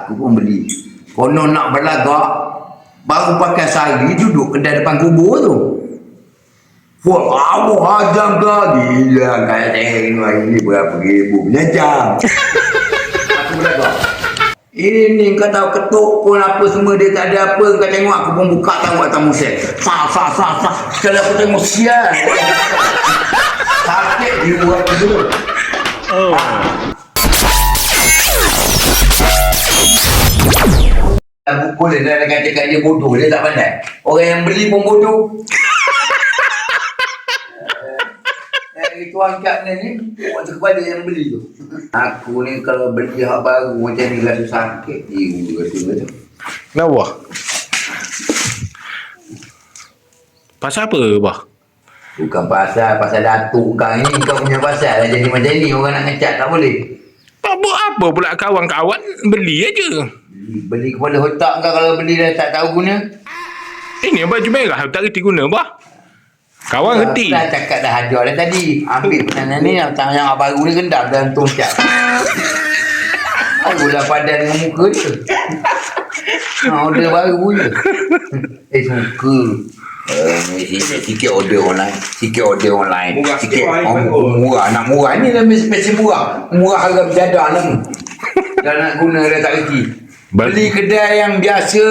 Aku pun beli. Konon nak berlagak. Baru pakai sehari duduk kedai depan kubur tu. Wah, lama hajam ke? Gila, kaya tengok ini berapa ribu punya jam. aku berlagak. Ini kau tahu ketuk pun apa semua dia tak ada apa. Kau tengok aku pun buka tahu atas musim. Sah, sah, sah, sah. Sekali aku tengok sial. Sakit jiwa aku dulu. Oh. Dah pukul dia dah katakan dia bodoh. Dia tak pandai. Orang yang beli pun bodoh. Eh, itu angkat ni ni waktu kepada yang beli tu. Aku ni kalau beli hak baru macam ni rasa sakit jiwa rasa macam. Kenapa? Pasal apa, bah? Bukan pasal pasal datuk kau ni kau punya pasal lah jadi macam ni orang nak ngecat tak boleh. Apa pula kawan-kawan beli aja. Beli, kepada otak kau kalau beli dah tak tahu guna. Ini baju merah tak reti guna, bah. Kawan reti. Dah cakap dah hajar dah tadi. Ambil pesanan ni yang yang baru ni kendam dalam tongkat. Aku dah padan dengan muka dia. Ha, order baru je. Eh, suka. Uh, sikit, sikit order online Sikit order online Murah sikit sikit, oh. Bagus. Murah Nak murah Ni dah spesial murah Murah harga berjadah nama Dah nak guna dah tak reti Beli kedai yang biasa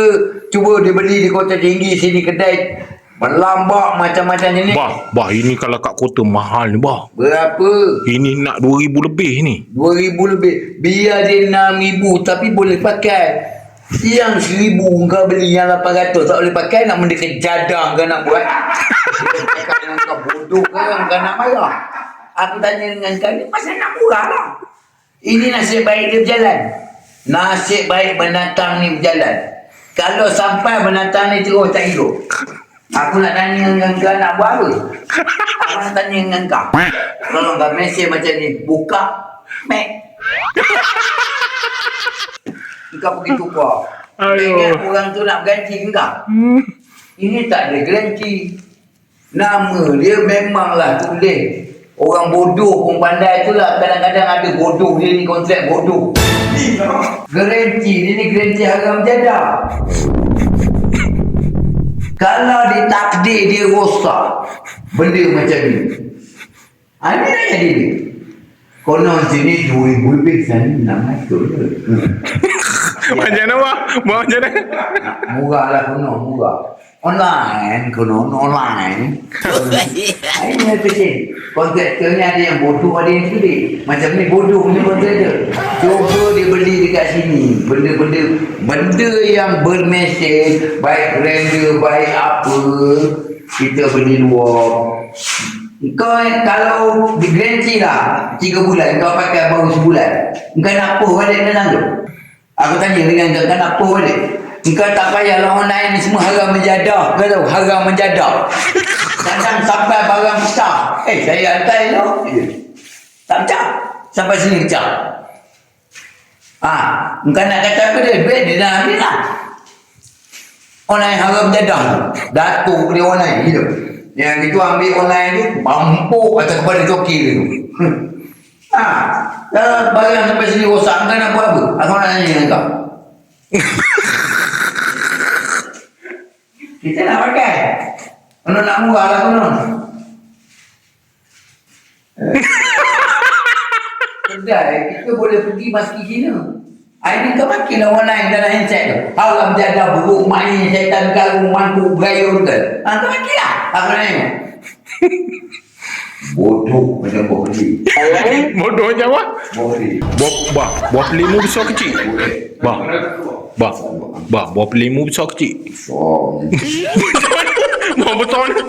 Cuba dia beli di kota tinggi Sini kedai Melambak macam-macam jenis Bah, bah ini kalau kat kota mahal ni, bah. Berapa? Ini nak 2000 lebih ni. 2000 lebih. Biar dia 6000 tapi boleh pakai. Yang 1000 kau beli yang 800 tak boleh pakai nak benda kejadang kau nak buat. Kau bodoh kau kau nak marah. Aku tanya dengan kau ni pasal nak murah lah. Ini nasib baik dia berjalan. Nasib baik binatang ni berjalan. Kalau sampai binatang ni terus tak hidup. Aku nak tanya dengan kau nak buat apa? Aku nak tanya dengan kau. Kalau kau mesej macam ni, buka, mek. Kau pergi tukar. Ingat orang tu nak ganti kau. Ini tak ada garanti. Nama dia memanglah tulis. Orang bodoh pun pandai tu lah. Kadang-kadang ada bodoh dia ni kontrak bodoh. Garanti dia ni garanti haram jadah. Kalau ditakdir dia rosak benda macam ni. Ha, ni nak jadi ni. Konon sini 2000 lebih sana nak masuk je. Macam mana, bah? Bah, macam mana? Murah lah konon, murah. Online, konon online. Ini yang kecil. Kontraktornya ada yang bodoh, ada yang sulit. Macam ni bodoh punya kontraktor. Cuba dia beli dekat sini. Benda-benda benda yang bermesin, baik render, baik apa, kita beli luar. Kau kalau digaranti lah 3 bulan, kau pakai baru sebulan. Kau nak apa balik dalam tu? Aku tanya dengan kau, kau nak apa balik? Kau tak payahlah online ni semua haram menjadah. Kau tahu, haram menjadah. Kadang sampai barang besar. Eh, saya hantar elok. Tak pecah. Sampai sini pecah. Ah, engkau nak kata apa dia? Duit dia dah habis lah. Online haram jadah tu. Datuk dia online gitu. Yang itu ambil online tu, mampuk atas kepala joki tu. Ha, kalau barang sampai sini rosak, kau nak buat apa? Aku nak tanya dengan kau. Kita nak pakai. Kalau nak murah lah konon. Eh. Kedai, kita boleh pergi maski Cina. Hari ni kau makin lah online dalam handset tu. Haram jadah buruk main syaitan garu mantu berayun ke. Ha, kau makin lah. Aku nak tengok. Bodoh macam buah beli. Bodoh macam apa? Buah. Buah, bah, buah pelimu besar kecil. Bah, bah, bah, buah pelimu besar kecil. So, Buah besar ni.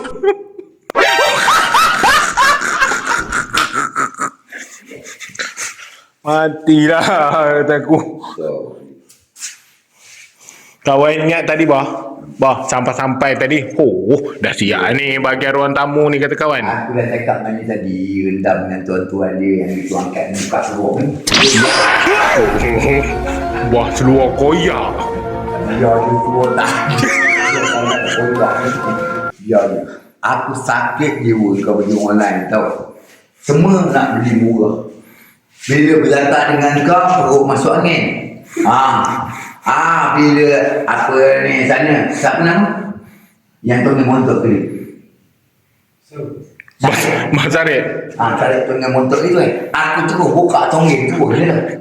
Matilah kata aku. so. Kawan ingat tadi bah. Bah, sampai-sampai tadi. Oh, dah siap ni bagi ruang tamu ni kata kawan. Aku dah cakap dengan dia tadi rendam dengan tuan-tuan dia yang dituangkan muka suruh ni. Bah, seluar koyak. Biar dia tua tak. Dia. Aku sakit jiwa kau pergi online tau. Semua nak beli murah. Bila berlatar dengan kau, perut masuk angin. Ah, ah bila apa ni sana, siapa nama? Yang tengah montok tu. Mas, Mas Arif. Ah, tarik tengah montok itu eh. Aku terus buka tonggeng tu boleh tak?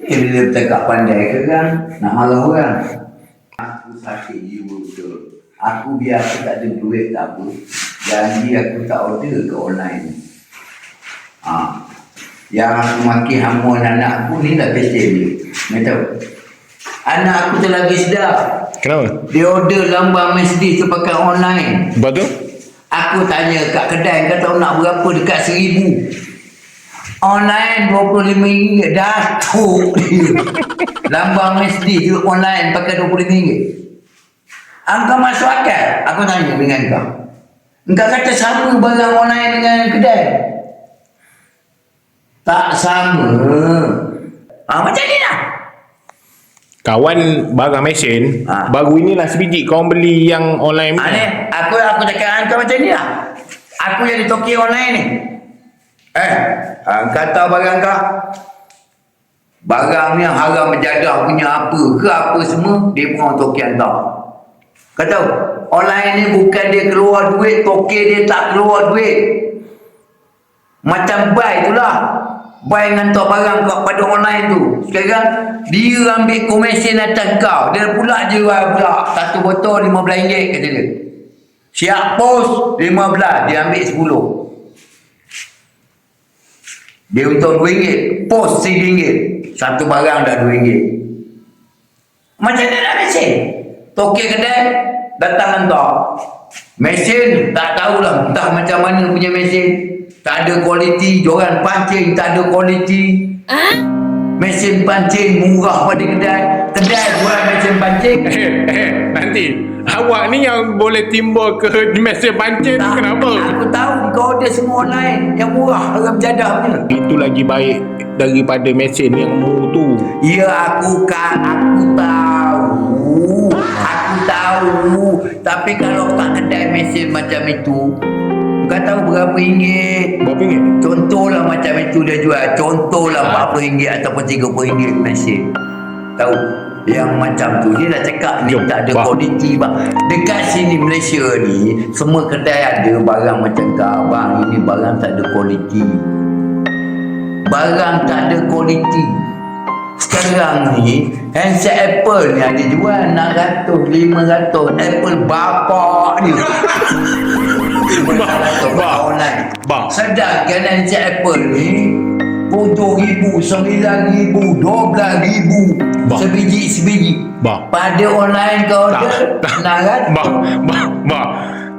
Ni bila bercakap pandai ke kan, nak marah orang. Aku sakit jiwa betul. Aku biar aku tak ada duit tak apa. Janji aku tak order ke online. Ah, yang aku maki hamun anak aku ni dah pesen dia. Tahu? Anak aku tu lagi sedap. Kenapa? Dia order lambang Mercedes tu pakai online. Lepas tu? Aku tanya kat kedai kau tahu nak berapa dekat seribu. Online RM25 Datuk dia. Lambang Mercedes tu online pakai RM25. Engkau masuk akal? Aku tanya dengan kau. Engkau kata sama barang online dengan kedai. Tak sama. Ah, macam ni lah. Kawan barang mesin, Ha. baru inilah sebiji kau beli yang online Ha, ni, aku aku cakap kau macam ni lah. Aku yang di Tokyo online ni. Eh, ha, kau tahu barang kau? Barang ni yang haram menjadah punya apa ke apa semua, dia pun orang Tokyo hantar. Kau tahu? Online ni bukan dia keluar duit, Tokyo dia tak keluar duit. Macam buy tu lah. Buy hantar barang kau pada online tu. Sekarang, dia ambil komisen atas kau. Dia pula jual pula. Satu botol RM15 kata dia. Siap pos RM15. Dia ambil RM10. Dia untung RM2. Pos RM1. Satu barang dah RM2. Macam mana nak mesin? Tokek kedai, datang hantar. Mesin, tak tahulah entah macam mana punya mesin. Tak ada kualiti, joran pancing tak ada kualiti. Mesin pancing murah pada kedai. Kedai jual mesin pancing. Eh, eh, nanti awak ni yang boleh timbul ke mesin pancing Tak, kenapa? Aku tahu kau order semua online yang murah harga jadah punya. Itu lagi baik daripada mesin yang mu tu. Ya aku kan aku tahu. Aku tahu. Tapi kalau kat kedai mesin macam itu, kau tahu berapa ringgit? Berapa ringgit? Contohlah macam itu dia jual. Contohlah RM40 ataupun RM30 mesin. Tahu? Yang macam tu Dia dah cakap ni Jom, tak ada faham. kualiti bang Dekat sini Malaysia ni Semua kedai ada barang macam kau Bang ini barang tak ada kualiti Barang tak ada kualiti Sekarang ni Handset Apple ni ada jual 600, 500 Apple bapak dia 500 Bang. online Bang. Sedangkan handset Apple ni RM7,000, RM9,000, RM12,000 Bang. Sebiji sebiji Bang. Pada online kau Tak, ada tak. Narat Bang, bang, bang.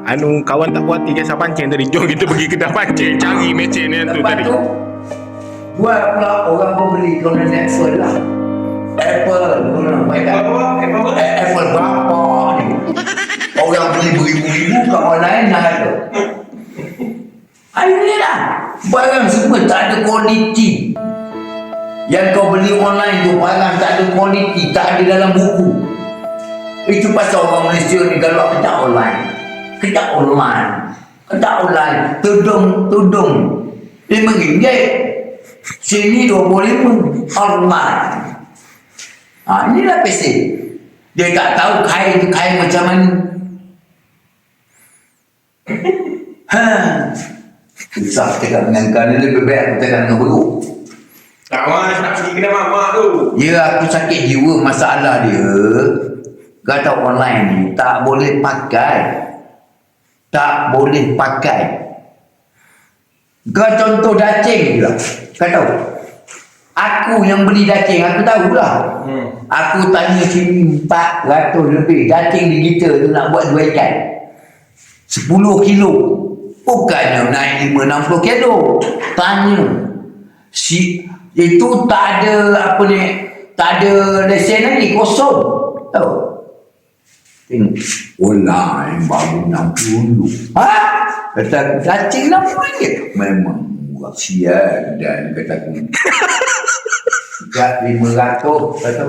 Anu kawan tak puas hati kisah pancing tadi. Jom kita pergi kedai pancing cari mesin yang tu Lepas tadi. tu Buat pula orang pun beli Kau nak Apple lah Apple tak Apple Apple berapa ni Orang beli beribu-ribu kat online nak ada. Ini lah Barang semua tak ada kualiti Yang kau beli online tu Barang tak ada kualiti Tak ada dalam buku. Itu pasal orang Malaysia ni Kalau kerja online. Kerja online. Kerja online. Tudung Tudung. RM5 Sini RM25 Online. Ha, inilah pesen. Dia tak tahu kain tu kain macam mana. Ha. Susah cakap dengan kau ni lebih baik aku cakap dengan buruk. Tak mas, nak pergi kedai mamak tu. Ya aku sakit jiwa masalah dia. Kau tahu online ni tak boleh pakai. Tak boleh pakai. Kau contoh dacing lah. Kau tahu? Aku yang beli dacing, aku tahulah. Hmm. Aku tanya sini 400 lebih Dacing digital tu nak buat dua ikan 10 kilo. Bukannya naik 5-60 kilo. Tanya. Si Itu tak ada apa ni Tak ada lesen lagi Kosong. Tahu? Tengok. Online baru 60 Ha? Kata dacing 60 Memang murah sial Dan kata aku. Dekat 500 kata.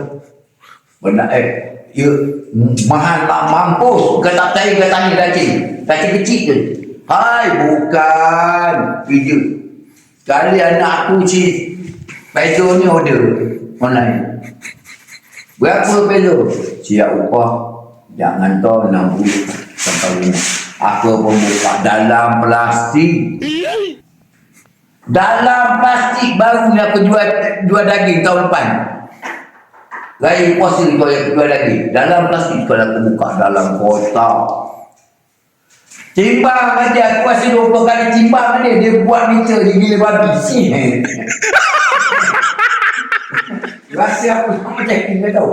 Benar eh Ya Mahal tak mampus Kau tak tahu kau tanya dacing Dacing kecil ke Hai bukan Kerja Kali anak aku si Pezo ni order Online Berapa beza? Siap upah. Jangan tahu 60 sampai lima. Aku pun buka dalam plastik. Dalam plastik baru ni aku jual jual daging tahun depan. Lain puasa kau yang jual daging. Dalam plastik kalau aku buka dalam kotak. Timbang aja aku kasih 20 kali timbang dia dia buat meter dia gila babi. Si. Rasa aku macam kau tahu.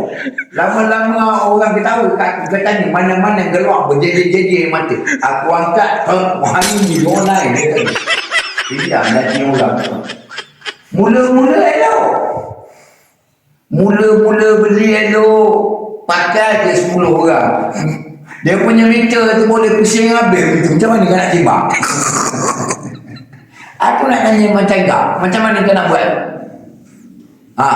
Lama-lama orang ketawa kat kita tanya mana-mana geluar berjejer-jejer mata. Aku angkat hari ni online. Tidak nak orang. Mula-mula elok. Mula-mula beli elok. Pakai je 10 orang. Dia punya meter tu boleh pusing habis begitu. Macam mana kau nak timbang? Aku nak tanya macam kau. Macam mana kau nak buat? Ha.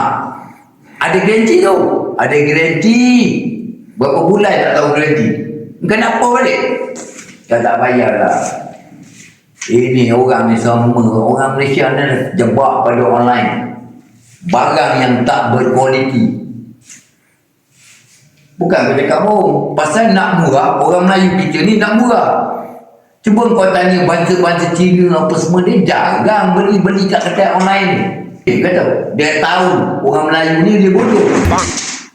Ada garanti tu. Ada garanti. Berapa bulan tak tahu garanti. Kau nak apa balik? Kau tak bayar lah. Ini orang ni sama. Orang Malaysia ni jebak pada online. Barang yang tak berkualiti. Bukan kau cakap bohong. Pasal nak murah, orang Melayu kita ni nak murah. Cuba kau tanya bangsa-bangsa Cina apa semua, dia jarang beli-beli kat kedai online ni. Eh, kata, dia tahu orang Melayu ni dia bodoh.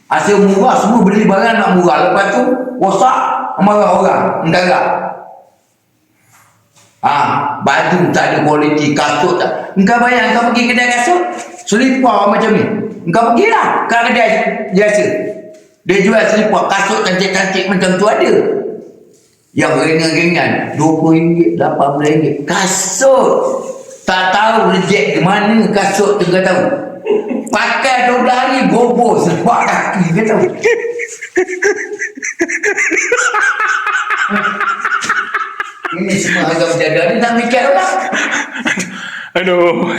Hasil murah, semua beli barang nak murah. Lepas tu, rosak, marah orang, negara. Ah, baju tak ada kualiti, kasut tak. Engkau bayang kau pergi kedai kasut, selipar macam ni. Engkau pergilah ke kedai biasa. Dia jual selipar kasut cantik-cantik macam tu ada. Yang ringan-ringan, RM20, RM18. Kasut. Tak tahu reject ke mana kasut tu kau tahu. Pakai 12 hari bobo sebab kaki kau tahu. Ini semua harga berjaga ni tak mikir orang. Aduh.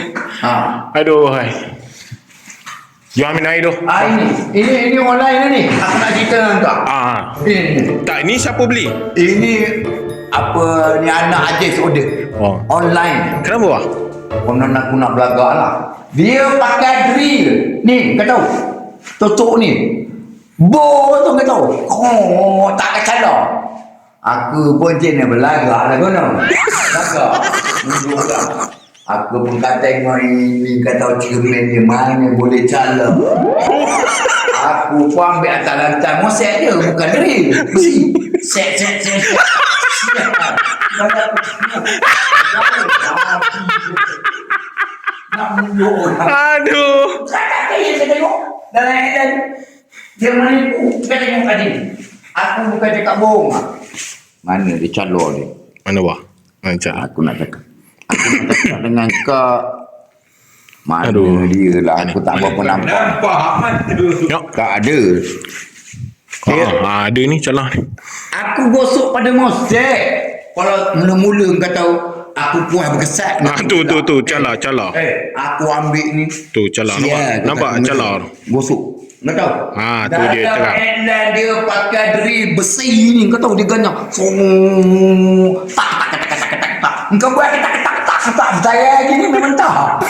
Ha. Aduh. hai. Jom ambil air tu. Ah ini, ini ini online ni. Aku nak cerita dengan kau. Ah. Ini, Tak, ni siapa beli? ini apa ni anak Ajis order. Oh. Online. Kenapa wah? Konon aku nak belagak lah. Dia pakai drill. Ni, kau tahu? Tutup ni. Bo tu kau tahu? Oh, tak kecala. Aku pun jenis belagak lah konon. Belagak. Lah. Aku pun kata tengok ini, kau tahu cermin dia mana boleh cala. Aku pun ambil atas lantai. Mau set je, bukan drill. Besi. Set, set, set. Nak orang. Aduh. Yang saya tengok dalam dan dia menipu. Kita tengok tadi. Aku bukan cakap bohong. Mana dia calon dia? Mana wah? Macam. Aku nak cakap. Aku nak cakap dengan kau. Mana Aduh. dia lah. Aku tak berapa nampak. Nampak tu. Yok. Tak ada. Ah, ada ni celah ni. Aku gosok pada mosek. Kalau mula-mula kau tahu. Aku puas berkesat. Ah, tu tu tu celah celah. Eh, aku ambil ni. Tu celah nampak. Nampak celah. gosok. Gosok. Kau tahu? Ah, tu dia terang. headline dia pakai drill besi ni. Kau tahu dia ganyak. So, tak, tak, tak, tak, tak, tak, tak. Kau buat tak, tak, tak, tak, tak. Saya gini memang tak.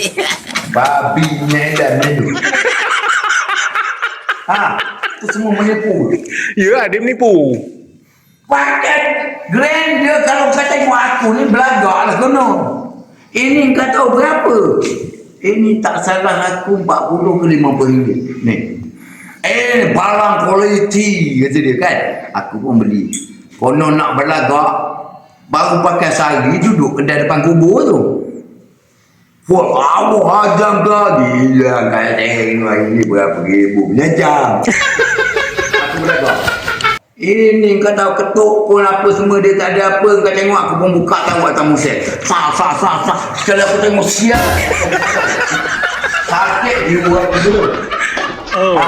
Babi ni ni tu. Ha, tu semua menipu. Ya, dia menipu. Pakai grand dia kalau kau tengok aku ni belagak lah kono. Ini kau tahu berapa? Ini tak salah aku 40 ke 50 ringgit. Ni. Eh, barang kualiti kata dia kan. Aku pun beli. Kono nak belagak baru pakai sehari duduk kedai depan kubur tu. Wah, awak hajam ke? Gila, kaya tengok ini berapa ribu punya jam. aku belagak. Ini kau tahu ketuk pun apa semua dia tak ada apa kau tengok aku pun buka tahu atas musim. Sa sa sa sa. Sekali aku tengok sial. Sakit dia buat dulu. Oh.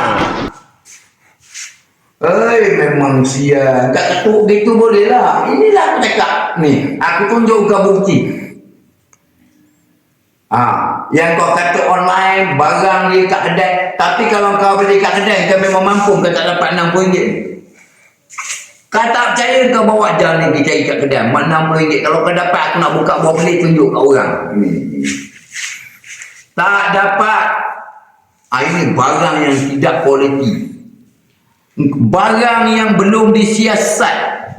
Eh memang sial. Tak ketuk gitu boleh lah. Inilah aku cakap. Ni, aku tunjuk kau bukti. Ah, yang kau kata online barang dia kat kedai. Tapi kalau kau beli kat kedai kau memang mampu kau tak dapat RM60. Kau tak percaya kau bawa jam ni pergi cari kat kedai. Mak RM60. Kalau kau dapat aku nak buka buah beli tunjuk kat orang. Ni. Tak dapat. Ah, ini barang yang tidak kualiti. Barang yang belum disiasat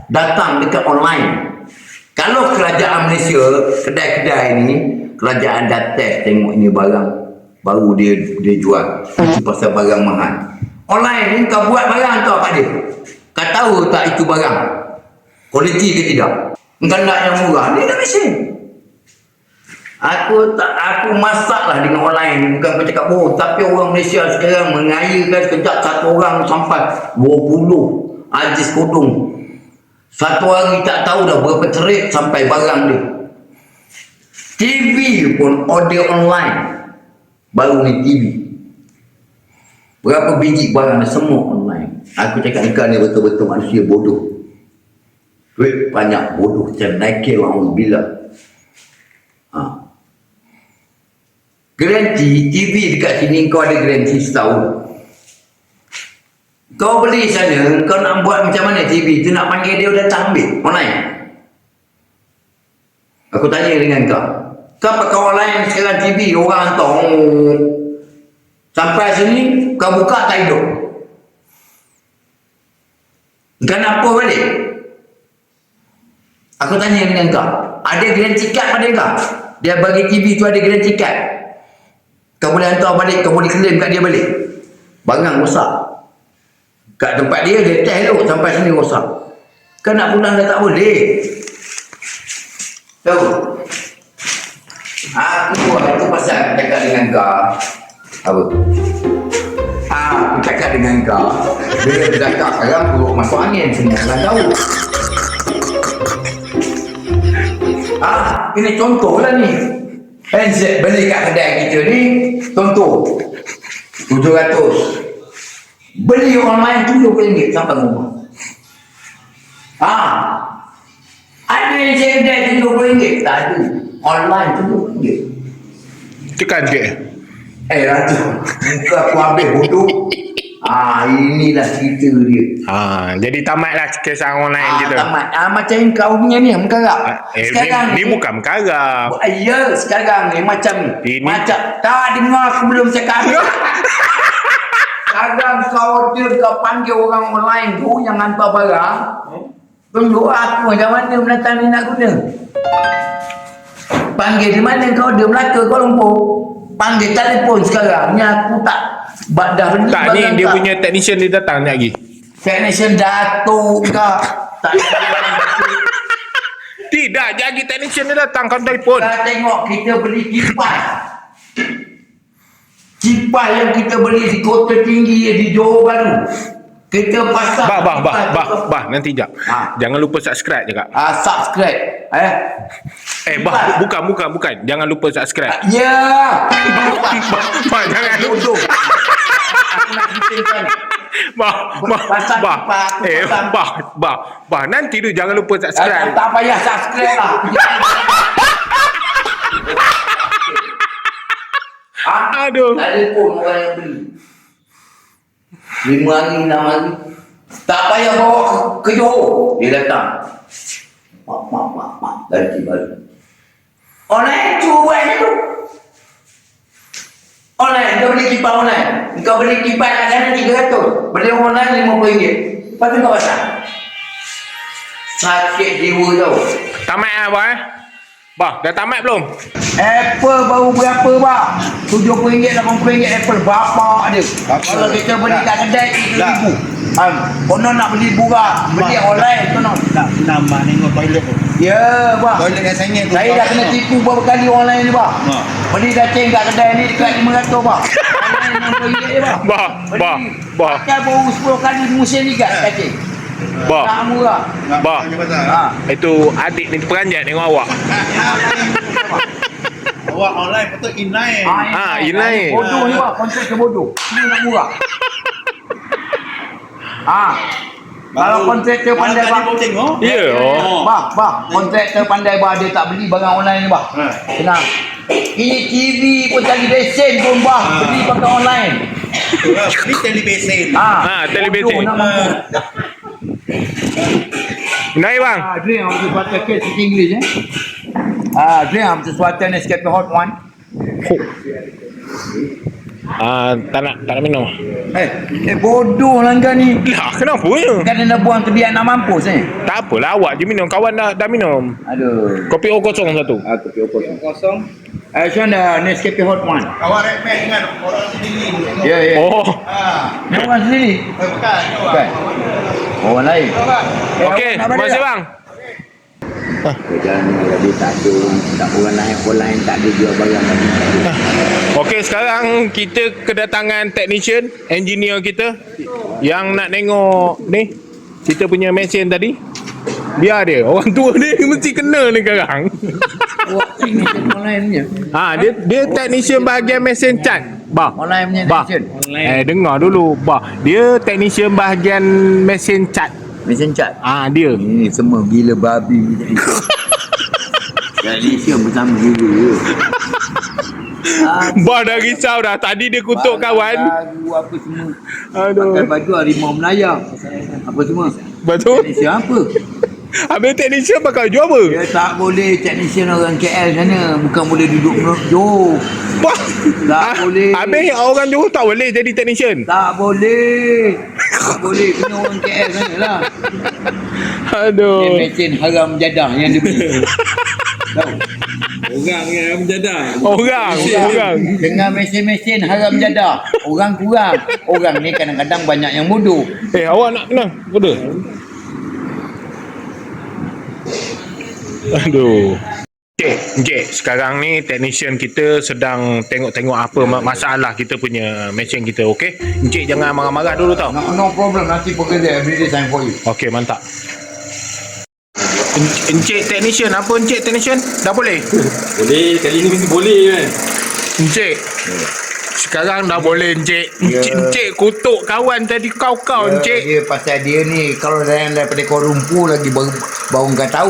datang dekat online. Kalau kerajaan Malaysia, kedai-kedai ni, kerajaan dah test tengok ini barang baru dia dia jual. Itu pasal barang mahal. Online ni kau buat barang tu apa dia? Kau tahu tak itu barang? Kualiti ke tidak? Kau nak yang murah, ni dah mesin. Aku tak aku masak lah dengan online bukan aku cakap bohong tapi orang Malaysia sekarang mengayakan sekejap satu orang sampai 20 ajis kodong. Satu hari tak tahu dah berapa cerit sampai barang dia. TV pun order online. Baru ni TV berapa biji barang dia semua online. Aku cakap engkau ni betul-betul manusia bodoh. Duit banyak bodoh macam naikil orang bila Garanti TV dekat sini kau ada garanti setahun. Kau beli sana, kau nak buat macam mana TV tu nak panggil dia datang ambil online. Aku tanya dengan kau. Kau pakai online sekarang TV orang hantar. Sampai sini kau buka tak hidup. Kenapa balik? Aku tanya dengan kau. Ada garanti kad pada kau? Dia bagi TV tu ada garanti kad. Kau boleh hantar balik, kau boleh claim kat dia balik. Barang rosak. Kat tempat dia, dia test tu sampai sini rosak. Kau nak pulang dah tak boleh. Tahu? Aku buat itu pasal aku cakap dengan kau. Apa? Aku cakap dengan kau. Bila dia cakap sekarang perut masuk angin semua orang tahu. Ah, ini contoh lah ni. Handset beli kat kedai kita ni, contoh. 700. Beli online RM70 sampai rumah. Ah. Ada yang saya kedai RM70? Tak ada. Online RM70. Tekan sikit. Eh, Ratu. Muka aku habis bodoh. Ah, inilah cerita dia. Ha, jadi tamatlah kisah online Ah, kita. tamat. Ah, macam kau punya ni, mengkarap. Ah, Eh, ni, ni bukan mengarap. Ah, Ya, sekarang ni macam ni. Ini- Macam tak dengar aku belum cakap. sekarang kau dia kau panggil orang online tu yang hantar barang. Tunjuk aku macam mana menatang ni nak guna. Panggil di mana kau dia Melaka Kuala Lumpur. Panggil telefon sekarang. Ni aku tak Bak dah beli Tak, ni dia tak. punya technician dia datang ni lagi. Technician datuk kah? Tak. Tidak, jadi technician dia datang kau telefon. Kau tengok kita beli kipas. Kipas yang kita beli di kota tinggi di Johor Bahru. Kita pasang Bah, bah, bah, bah, bah, nanti jap. Ha. Jangan lupa subscribe kak. Ah, subscribe. Eh. Eh, bah, bukan, bukan, bukan. Jangan lupa subscribe. Ya. Bah, jangan lupa. Nak bincangkan. Bah, bah, Pasang bah. kipas, aku Eh, bah, bah, bah. Nanti tu jangan lupa Eh, subscribe. tak payah subscribe lah. Ah, Aduh. Telefon orang yang beli. Lima hari, enam hari. Tak payah bawa ke, ke Johor. Dia datang. Mak, mak, mak, mak. Ganti baru. Online cuan tu. Online. Kau beli kipas online. Kau beli kipas kat sana 300. Beli online RM50. Lepas tu kau pasang. Sakit jiwa tau. Tamat lah, bah. eh? Bah, dah tamat belum? Apple baru berapa bang? RM70, RM80 Apple bapak dia. Kalau kita beli kat kedai RM3,000. Um, konon nak beli murah, beli online konon. nak nama tengok toilet tu. Ya bang. Toilet yang sengit tu. Saya dah kena tipu beberapa kali online ni bang. Ha. Beli cacing kat kedai ni dekat RM500 bang. Online RM60 je bang. Bah, Beli. bah, bah. Pakai baru 10 kali musim ni kat cacing. Bah, Tak murah. Bah. pasal. Ha. itu adik ni peranjat tengok awak. Awak online betul inline. Ah, inline. Bodoh ni bang, konsep ke bodoh. Ini nak murah. Ah. Kalau kontraktor pandai bang. tengok. Ya, oh. Bang, bang, kontraktor pandai bang dia tak beli barang online ni bang. Ha. Senang. Ini TV pun tadi lesen pun bang, Ha. beli pakai online. Ni televisi. Ah, Ha, televisi. bodoh nak mampu. Naik bang. Ah, drink apa sesuatu ke speak English eh. Ah, apa sesuatu Nescafe Hot One. Ah, tak nak tak nak minum. Eh, eh bodoh lah kau ni. Lah, kenapa ya? Kan dah buang tu biar nak mampus eh. Tak apalah awak je minum. Kawan dah dah minum. Aduh. Kopi O kosong satu. Ah, kopi kosong. Kosong. Eh, Sean dah Nescafe Hot One. Kawan rekmen kan orang sendiri. Ya, ya. Oh. Ah, Ni orang sendiri. eh, bukan. Bukan. Orang lain. Eh, Okey, nak terima kasih bang. Kalau dia tak ada orang, tak orang lain, orang lain tak ada jual barang lagi. Okey, sekarang kita kedatangan technician, engineer kita yang nak tengok ni kita punya mesin tadi. Biar dia, orang tua ni mesti kena ni sekarang. Ha, dia dia technician bahagian mesin cat. Bah. Lain punya Bah. technician. Eh dengar dulu, bah. Dia technician bahagian mesin cat. Mesin cat. Ah, dia. Ini semua gila babi jadi. Jadi siapa bersama gila. Ah, Bah dah risau dah. Tadi dia kutuk kawan. Lagu apa semua. Pakai Aduh. baju harimau Melaya. Apa semua. Betul. Technician apa? Habis technician pakai baju apa? Dia tak boleh technician orang KL sana. Bukan boleh duduk Johor. Bah. Tak Ah, boleh. Habis orang Johor tak boleh jadi technician. Tak boleh. Tak boleh. Kena orang KL sana lah. Dia Aduh. mesin haram jadah yang dia beli. Tahu? Orang yang menjadah. Orang, orang. Dengan mesin-mesin haram jadah. Orang kurang. Orang ni kadang-kadang banyak yang bodoh. Eh, awak nak kena? Kuda. Aduh. Encik, Encik, sekarang ni technician kita sedang tengok-tengok apa ma- masalah kita punya mesin kita, okey? Encik jangan marah-marah dulu tau. No, no problem. Nanti pekerja every day time for you. Okey, mantap. En- Encik technician, apa encik technician? Dah boleh? Boleh, kali ni mesti boleh kan. Encik. Sekarang dah boleh encik. Encik, Ya. encik kutuk kawan tadi kau-kau Dia, encik. dia pasal dia ni kalau dari daripada Kuala Lumpur lagi baru, baru kau tahu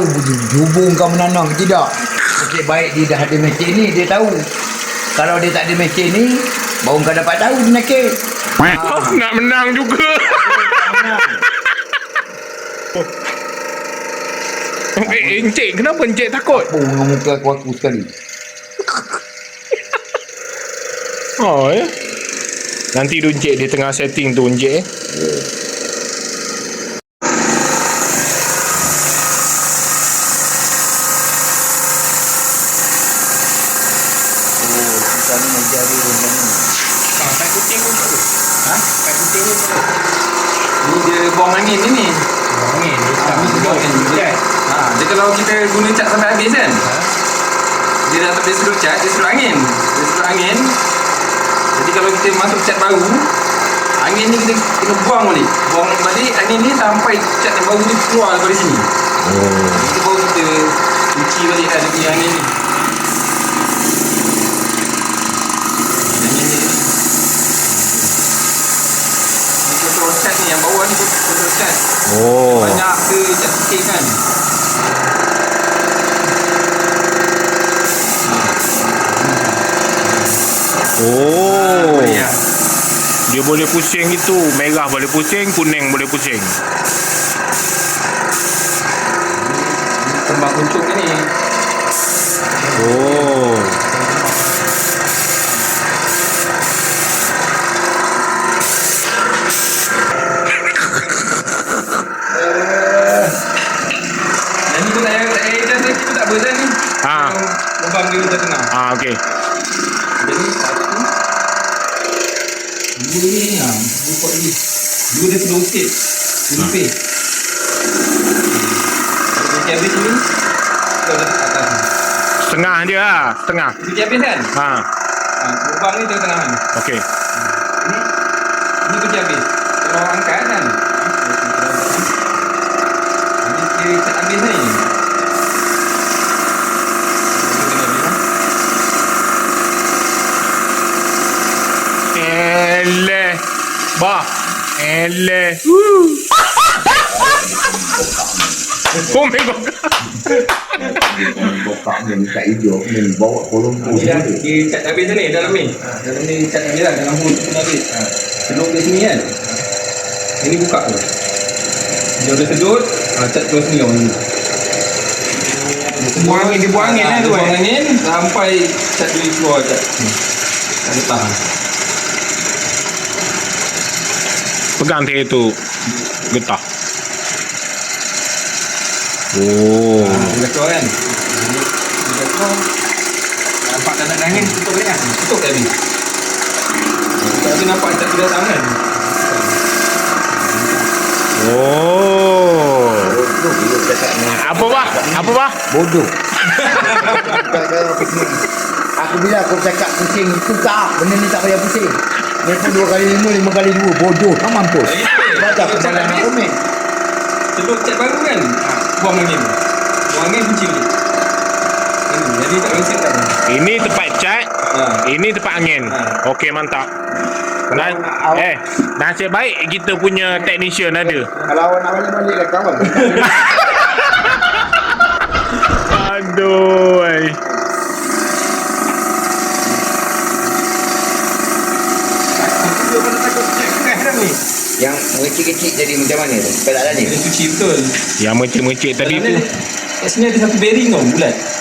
hubung kau menanam ke tidak. Nasib baik dia dah ada mesin ni dia tahu. Kalau dia tak ada mesin ni baru kau dapat tahu penyakit. Oh, nak menang juga. Eh, encik, kenapa encik takut? Oh, dengan muka aku aku sekali. Oh, ya. Nanti dia tengah setting tu encik eh. Oh, kita ni ajar dia macam ni. Ah, pakai kucing pun tak boleh. Ha? Pakai kucing pun tak boleh. Ni dia buang angin ni ni. Buang angin. Ha, ni buang angin. Cat. Ha, dia kalau kita guna cat sampai habis kan. Dia dah habis seluruh cat, dia seluruh angin. Dia seluruh angin. Jadi kalau kita masuk cat baru, angin ni kita kena buang balik. Buang balik angin ni yang baru tu keluar daripada sini. Oh. Itu baru kita cuci balik kan dia punya angin ni. Ni Ni ni yang bawah ni kontrol cat. Oh. Banyak ke cat sikit kan. Oh. Dia boleh pusing itu. Merah boleh pusing, kuning boleh pusing. Kembang kuncung ni. Oh. Yang ni pun tak payah tak payah adjust lagi pun tak apa dah ni. Ha. Lubang dia dah tengah. Ah, okey. Jadi satu. Dua ni ni lah. Dua pot ni. Dua dia sikit. Dua lebih. Ni. Kau dah kat atas. Setengah je lah. Setengah. Kunci habis kan? Ha. Ha, lubang ni tengah-tengah kan? Okey. Ni. Ni kunci habis. Kalau angkat kan? Ni kira cat habis ni. Eleh. Bah. Eleh. Oh my god. Buka ni minta hijau ni bawa kolom tu dia. Di cat habis ni dalam ni. Ha, dalam ni cat habis lah dalam hut tu habis. Ha. Sebelum ke sini kan. Ini buka tu. Dia dah sedut, ha, cat terus ni lah orang ni. Buang ni dibuang ni lah ha, tu. Buang eh. ni sampai cat tu keluar cat. Hmm. Tak tahu. Pegang dia tu getah. Oh. Dia keluar kan Dia keluar Nampak tak nak angin Tutup balik kan Tutup tak habis Tapi nampak tak tidak tangan Oh. Bodoh dia cakap ni. Apa bah? Apa bah? Bodoh. aku bila aku cakap pusing itu tak. Benda ni tak payah pusing. Dia pun dua kali lima, lima kali dua. Bodoh. Tak mampus. Baca aku Cak malam nak habis. komen. Celup cat baru kan ha, Buang angin Buang angin kunci balik Hmm, Jadi tak reset kan Ini tempat cat. Ha. Ini tempat angin. Ha. Okey mantap. Dan, eh, nasib baik kita punya technician ada. Kalau awak nak balik-balik lah kawan. Aduh. pada takut cat keras dah ni Yang kecil-kecil jadi macam mana tu? Tak tanya? Dia cuci betul Yang mecik-mecik tadi tu. Kat sini ada satu bearing tau Bulat Jadi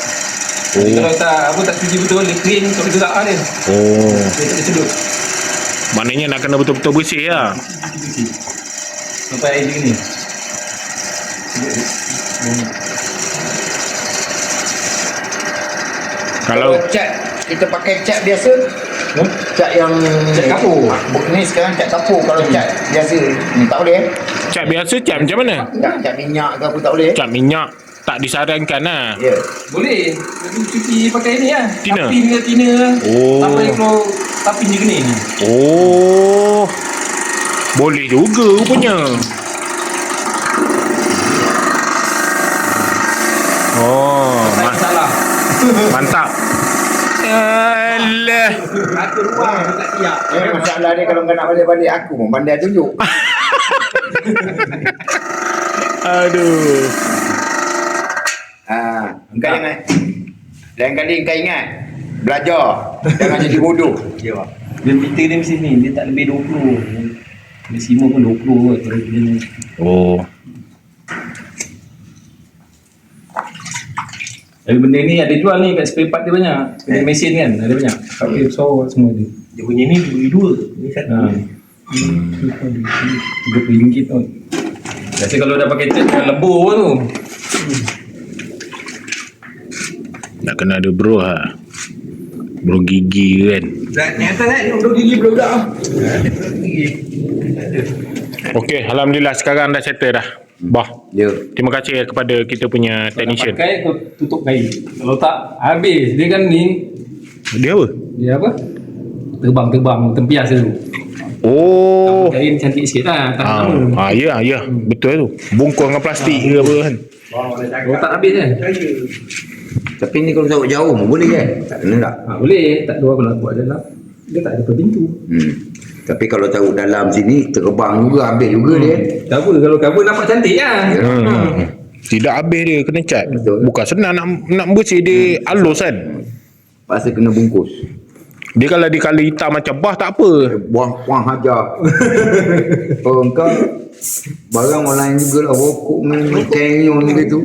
Oh. Kalau tak Apa tak cuci betul Dia clean Tak boleh gerak dia Oh. Dia tak boleh Maknanya nak kena betul-betul bersih lah. Sampai air dia ni Kalau cat kita pakai cat biasa Hmm? cat yang Cat kapur. Ni sekarang cat kapur kalau cat biasa ni tak boleh eh cat biasa cat macam mana? cat, cat minyak ke apa tak boleh eh Cat minyak tak disarankan lah. ya Boleh Tapi cuci pakai ni lah Tina? Tapin ke tina Oh. Sampai keluar Tapin je kena ni Oh. Boleh juga rupanya. Oh, Tak ma- salah mantap. Alah. Aku rumah Tak siap Eh, masalah dia kalau kau nak balik-balik aku pun pandai tunjuk. Aduh. ha, kau jangan. Lain kali kau ingat. Belajar. Jangan jadi bodoh. Ya Dia meter dia mesti ni Dia tak lebih 20 Maksimum pun 20 kot Oh. Tapi benda ni ada jual ni kat spare part dia banyak. Benda Eh. mesin kan ada banyak. Tapi besar semua ada. Dia punya ni dua dua. Ni satu. Ha. Tiga puluh ringgit tu. Biasa kalau dah pakai cat dah lebur pun tu. Nak kena ada bro ha. Bro gigi kan. Nyata kan duduk gigi budak-budak. Okey, alhamdulillah sekarang dah settle dah. Bah. Ya. Terima kasih kepada kita punya Kalau nak technician. pakai tu tutup kain. Kalau tak habis dia kan ni Dia apa? dia apa? Terbang-terbang tempias dulu. Oh. Kain cantik sikit lah. Tak Ah, lama. ah ya, ya. Betul tu. Bungkus dengan plastik ke apa kan. Kalau tak habis kan? Tapi ni kalau jauh jauh pun boleh kan? Tak kena tak? Ha, boleh. Tak dua kalau buat dalam. Dia tak ada pintu. Hmm. Tapi kalau taruh dalam sini terbang juga habis juga dia. Cover kalau cover nampak cantik lah. Hmm. Tidak habis dia kena cat. Betul. Bukan senang nak nak bersih dia halus kan. Pasal kena bungkus. Dia kalau di kali hitam macam bah tak apa. Buang buang hajar. oh kau barang online juga lah rokok ni kenyon gitu.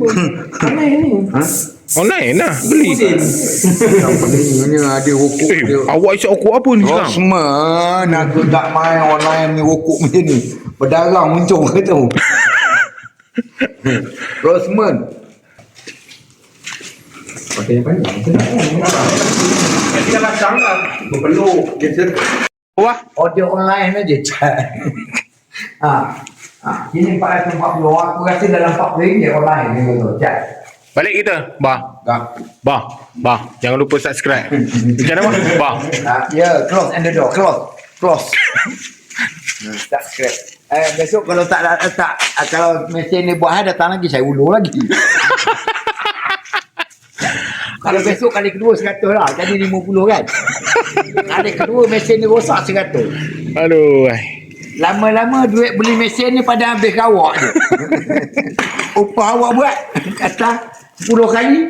ha? Online lah beli. Yang pentingnya ada rokok Eh, dia. awak isap aku apa ni sekarang? Rosman aku tak main online ni rokok macam ni. Berdarah muncul ke tu. Rosman. Pakai yang panjang. Dah pasang lah. Berpeluk. Dia Wah, Order online aja cat. ha. Ha, ini 440 aku rasa dalam 40 ringgit online ni betul cat. Balik kita. Bah, Dah. bah, bah. Jangan lupa subscribe. Macam mana bah? Bah. Ha, ya, close and the door, close. Close. Scrap. Eh, besok kalau tak tak, ah, kalau mesin ni buat hai datang lagi saya ulur lagi. kalau besok kali kedua 100 lah. Tadi 50 kan. kali kedua mesin ni rosak 100. Aduh. ai. Lama-lama duit beli mesin ni pada habis kawak je. Upah awak buat kata 10 kali.